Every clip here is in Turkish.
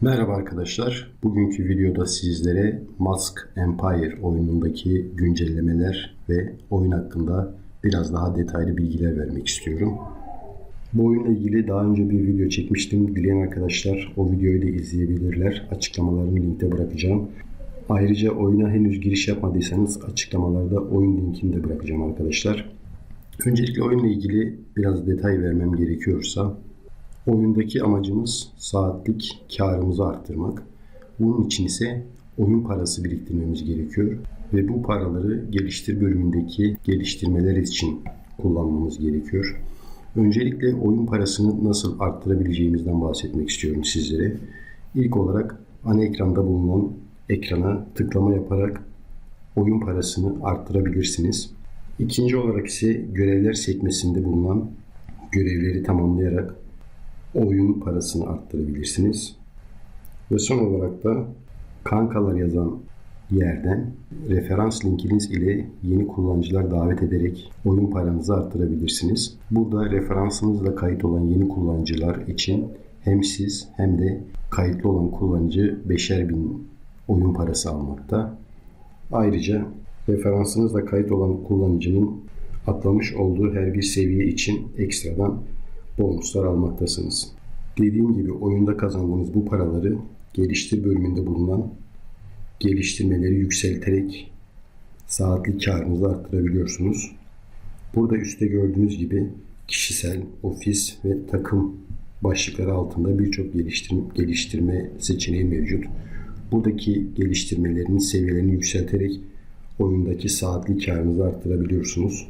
Merhaba arkadaşlar. Bugünkü videoda sizlere Mask Empire oyunundaki güncellemeler ve oyun hakkında biraz daha detaylı bilgiler vermek istiyorum. Bu oyunla ilgili daha önce bir video çekmiştim. Dileyen arkadaşlar o videoyu da izleyebilirler. Açıklamalarını linkte bırakacağım. Ayrıca oyuna henüz giriş yapmadıysanız açıklamalarda oyun linkini de bırakacağım arkadaşlar. Öncelikle oyunla ilgili biraz detay vermem gerekiyorsa Oyundaki amacımız saatlik karımızı arttırmak. Bunun için ise oyun parası biriktirmemiz gerekiyor ve bu paraları geliştir bölümündeki geliştirmeler için kullanmamız gerekiyor. Öncelikle oyun parasını nasıl arttırabileceğimizden bahsetmek istiyorum sizlere. İlk olarak ana ekranda bulunan ekrana tıklama yaparak oyun parasını arttırabilirsiniz. İkinci olarak ise görevler sekmesinde bulunan görevleri tamamlayarak oyun parasını arttırabilirsiniz. Ve son olarak da kankalar yazan yerden referans linkiniz ile yeni kullanıcılar davet ederek oyun paranızı arttırabilirsiniz. Burada referansınızla kayıt olan yeni kullanıcılar için hem siz hem de kayıtlı olan kullanıcı 5'er bin oyun parası almakta. Ayrıca referansınızla kayıt olan kullanıcının atlamış olduğu her bir seviye için ekstradan bonuslar almaktasınız. Dediğim gibi oyunda kazandığınız bu paraları geliştir bölümünde bulunan geliştirmeleri yükselterek saatlik karınızı arttırabiliyorsunuz. Burada üstte gördüğünüz gibi kişisel, ofis ve takım başlıkları altında birçok geliştirme, geliştirme seçeneği mevcut. Buradaki geliştirmelerin seviyelerini yükselterek oyundaki saatlik karınızı arttırabiliyorsunuz.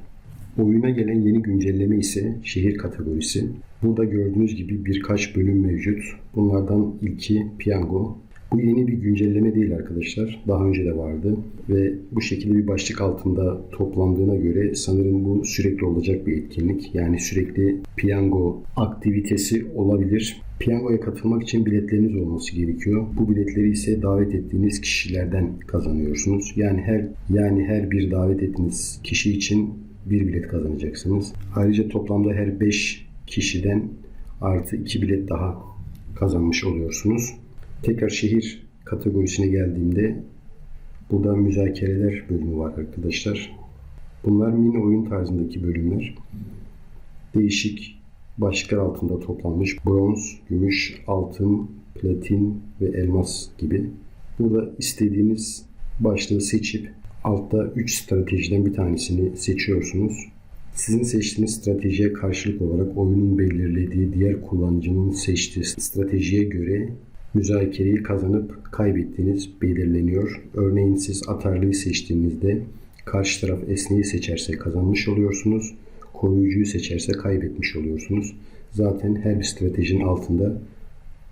Oyuna gelen yeni güncelleme ise şehir kategorisi. Burada gördüğünüz gibi birkaç bölüm mevcut. Bunlardan ilki piyango. Bu yeni bir güncelleme değil arkadaşlar. Daha önce de vardı ve bu şekilde bir başlık altında toplandığına göre sanırım bu sürekli olacak bir etkinlik. Yani sürekli piyango aktivitesi olabilir. Piyangoya katılmak için biletleriniz olması gerekiyor. Bu biletleri ise davet ettiğiniz kişilerden kazanıyorsunuz. Yani her yani her bir davet ettiğiniz kişi için bir bilet kazanacaksınız. Ayrıca toplamda her 5 kişiden artı 2 bilet daha kazanmış oluyorsunuz. Tekrar şehir kategorisine geldiğimde burada müzakereler bölümü var arkadaşlar. Bunlar mini oyun tarzındaki bölümler. Değişik başlıklar altında toplanmış bronz, gümüş, altın, platin ve elmas gibi. Burada istediğiniz başlığı seçip altta 3 stratejiden bir tanesini seçiyorsunuz. Sizin seçtiğiniz stratejiye karşılık olarak oyunun belirlediği diğer kullanıcının seçtiği stratejiye göre müzakereyi kazanıp kaybettiğiniz belirleniyor. Örneğin siz atarlıyı seçtiğinizde karşı taraf esneyi seçerse kazanmış oluyorsunuz. Koruyucuyu seçerse kaybetmiş oluyorsunuz. Zaten her bir stratejinin altında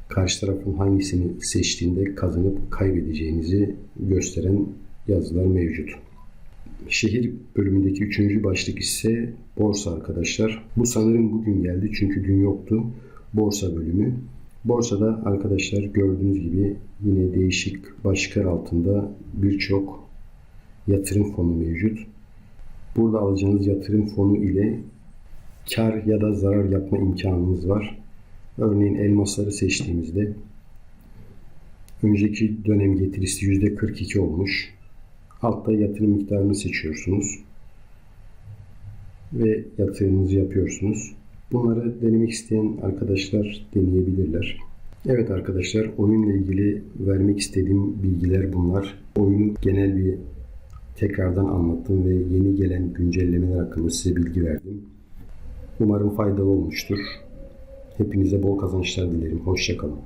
karşı tarafın hangisini seçtiğinde kazanıp kaybedeceğinizi gösteren yazılar mevcut. Şehir bölümündeki üçüncü başlık ise borsa arkadaşlar. Bu sanırım bugün geldi çünkü dün yoktu. Borsa bölümü. Borsada arkadaşlar gördüğünüz gibi yine değişik başlıklar altında birçok yatırım fonu mevcut. Burada alacağınız yatırım fonu ile kar ya da zarar yapma imkanınız var. Örneğin elmasları seçtiğimizde önceki dönem getirisi %42 olmuş. Altta yatırım miktarını seçiyorsunuz. Ve yatırımınızı yapıyorsunuz. Bunları denemek isteyen arkadaşlar deneyebilirler. Evet arkadaşlar oyunla ilgili vermek istediğim bilgiler bunlar. Oyunu genel bir tekrardan anlattım ve yeni gelen güncellemeler hakkında size bilgi verdim. Umarım faydalı olmuştur. Hepinize bol kazançlar dilerim. Hoşçakalın.